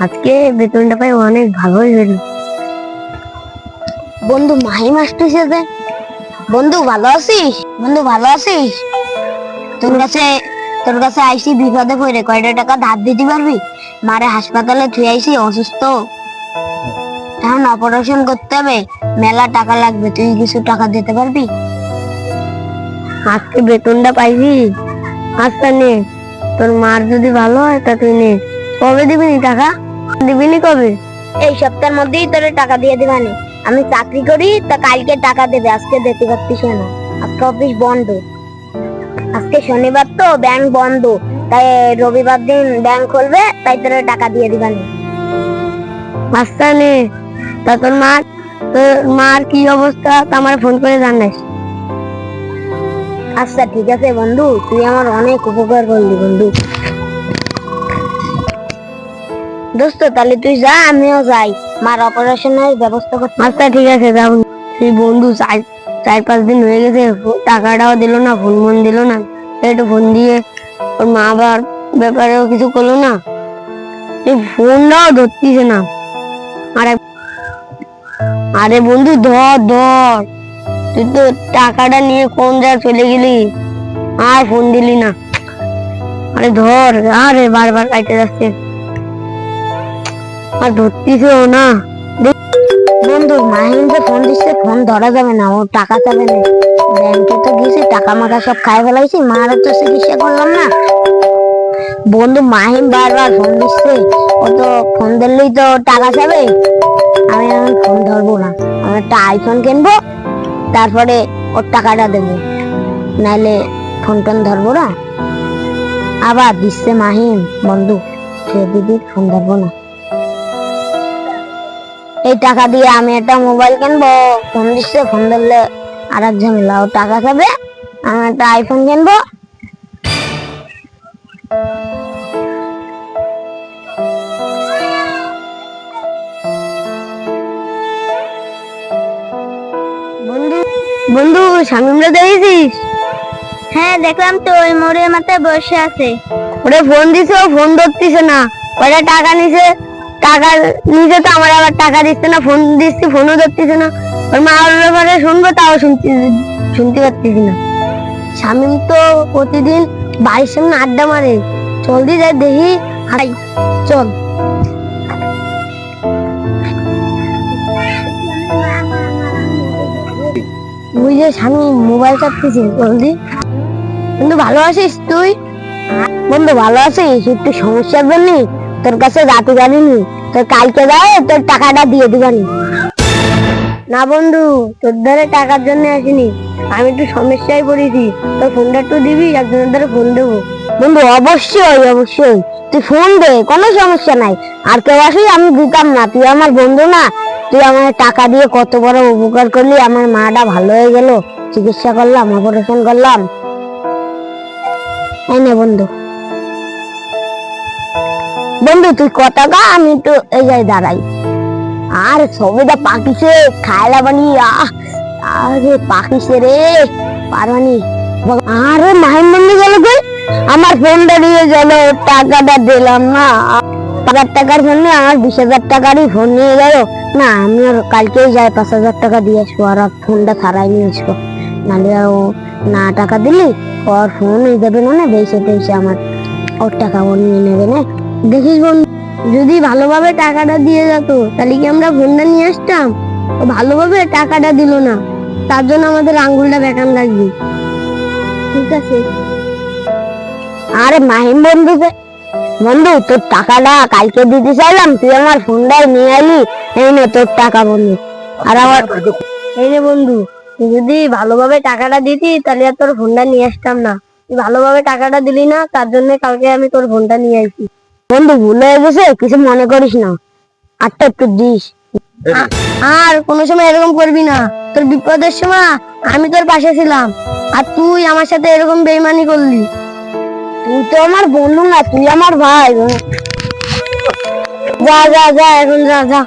আজকে বেতনটা পাই অনেক ভালোই হলো। বন্ধু মাহিম আসতেছে যে। বন্ধু ভালো আছিস? বন্ধু ভালো আছিস? তোর কাছে তোর কাছে আইসি বিপদে পড়ে কয়টা টাকা ধার দিতে পারবি? মারে হাসপাতালে থুই আইসি অসুস্থ। এখন অপারেশন করতে হবে মেলা টাকা লাগবে তুই কিছু টাকা দিতে পারবি? আজকে বেতনটা পাইবি আজকে নে। তোর মার যদি ভালো হয় তা তুই নে। কবে দিবি টাকা? দিবি নি কবে? এই সপ্তাহের মধ্যেই তোর টাকা দিয়ে দিবানি। আমি চাকরি করি তা কালকে টাকা দেবে আজকে দিতে পারতিস না আজকে অফিস বন্ধ। আজকে শনিবার তো ব্যাংক বন্ধ। তাই রবিবার দিন ব্যাংক খুলবে তাই তোর টাকা দিয়ে দিবানি। আচ্ছা নে তা তোর মার তোর মার কি অবস্থা? তা আমার ফোন করে জানাস। আচ্ছা ঠিক আছে বন্ধু তুই আমার অনেক উপকার করলি বন্ধু। দোস্ত, তাহলে তুই যা, আমিও যাই। মার অপারেশনের ব্যবস্থা করতে আচ্ছা ঠিক আছে, যাও। তুই বন্ধু চার চার পাঁচ দিন হয়ে গেছে টাকাটাও দিলো না, ফোন মন দিল না। একটু ফোন দিয়ে ওর মা আবার ব্যাপারেও কিছু করল না। এই ফোনটাও ধরতিছে না। আরে আরে বন্ধু, ধর ধর। তুই তো টাকাটা নিয়ে কোন জায়গায় চলে গেলি? আর ফোন দিলি না। আরে ধর, আরে বারবার কাটে যাচ্ছে। আর ধরতিসও না। বন্ধু, মাহিন যে ফোন দিচ্ছে ফোন ধরা যাবে না, ও টাকা চাবে না। ব্যাংকে তো গেছি, টাকা মাকা সব খাই ফেলাইছি মারও তো চিকিৎসা করলাম না। বন্ধু মাহিম বারবার ফোন দিচ্ছে, ও তো ফোন ধরলেই তো টাকা চাবে। আমি এখন ফোন ধরবো না। আমি একটা আইফোন কিনবো, তারপরে ওর টাকাটা দেবো। নাইলে ফোন টোন ধরবো না। আবার দিচ্ছে মাহিম বন্ধু সে দিদি ফোন ধরবো না। এই টাকা দিয়ে আমি একটা মোবাইল কিনবো। ফোন দিচ্ছে, ফোন ধরলে আর এক ঝামেলা ও টাকা খাবে, আমি একটা আইফোন কিনবো। বন্ধু শামিমরা দেখেছিস? হ্যাঁ দেখলাম তো, ওই মোড়ের মাথায় বসে আছে। ওরে, ফোন দিছে, ও ফোন ধরতিছে না। ওরা টাকা নিছে? টাকা নিজে তো আমার আবার টাকা দিচ্ছে না, ফোন দিচ্ছি, ফোনও ধরতেছে না। ওর মা ওর ব্যাপারে শুনব তাও শুনতে শুনতে পারতেছি না। শামিম তো প্রতিদিন বাড়ির সামনে আড্ডা মারে। চল দি যাই দেখি, হাই, চল। ওই যে স্বামী মোবাইল চাপতেছি জলদি বন্ধু, ভালো আছিস তুই? বন্ধু, ভালো আছিস একটু সমস্যার জন্য। তোর কাছে রাতে জানিনি, তোর কালকে যায় তোর টাকাটা দিয়ে দিবানি না বন্ধু, তোর ধারে টাকার জন্য আসিনি। আমি একটু সমস্যায় পড়েছি, তোর ফোনটা একটু দিবি একজনের ধারে ফোন দেবো। বন্ধু, অবশ্যই অবশ্যই। তুই ফোন দে, কোনো সমস্যা নাই। আর কেউ আসি আমি দিতাম না। তুই আমার বন্ধু না। তুই আমার টাকা দিয়ে কত বড় উপকার করলি, আমার মাটা ভালো হয়ে গেল। চিকিৎসা করলাম অপারেশন করলাম। এই নে বন্ধু। বন্ধু, তুই কথা গা? আমি একটু এই যাই দাঁড়াই। আর সবেদা পাকিছে খায়লা বানি আরে পাকিছে রে, পারবানি। আরে, মাহিম বন্ধু গেল কই? আমার ফোনটা নিয়ে গেল, টাকাটা দিলাম না। হাজার টাকার জন্য আমার বিশ হাজার টাকারই ফোন নিয়ে গেল। না, আমি আর কালকেই যাই, পাঁচ হাজার টাকা দিয়ে আসব, আর ফোনটা ছাড়াই নিয়ে আসব। নাহলে ও না টাকা দিলি, ওর ফোন হয়ে যাবে না? বেশি টেসে আমার, ওর টাকা ও নিয়ে নেবে না? দেখিস বন্ধু, যদি ভালোভাবে টাকাটা দিয়ে যেত, তাহলে কি আমরা ফোনটা নিয়ে আসতাম? ও ভালোভাবে টাকাটা দিল না, তার জন্য আমাদের আঙ্গুলটা বেকান লাগবে। ঠিক আছে। আরে মাহিম বন্ধু বন্ধু, তোর টাকাটা কালকে দিতে চাইলাম, তুই আমার ফোনটা নিয়ে আলি এই নে তোর টাকা বন্ধু। আর আমার এই রে বন্ধু, তুই যদি ভালোভাবে টাকাটা দিতি, তাহলে আর তোর ফোনটা নিয়ে আসতাম না। তুই ভালোভাবে টাকাটা দিলি না, তার জন্য কালকে আমি তোর ফোনটা নিয়ে আসি বন্ধু ভুল হয়ে গেছে কিছু মনে করিস না। আটটা একটু দিস। আর কোনো সময় এরকম করবি না। তোর বিপদের সময় আমি তোর পাশে ছিলাম আর তুই আমার সাথে এরকম বেইমানি করলি। তুই তো আমার বন্ধু না তুই আমার ভাই। যা যা যা এখন যা যা।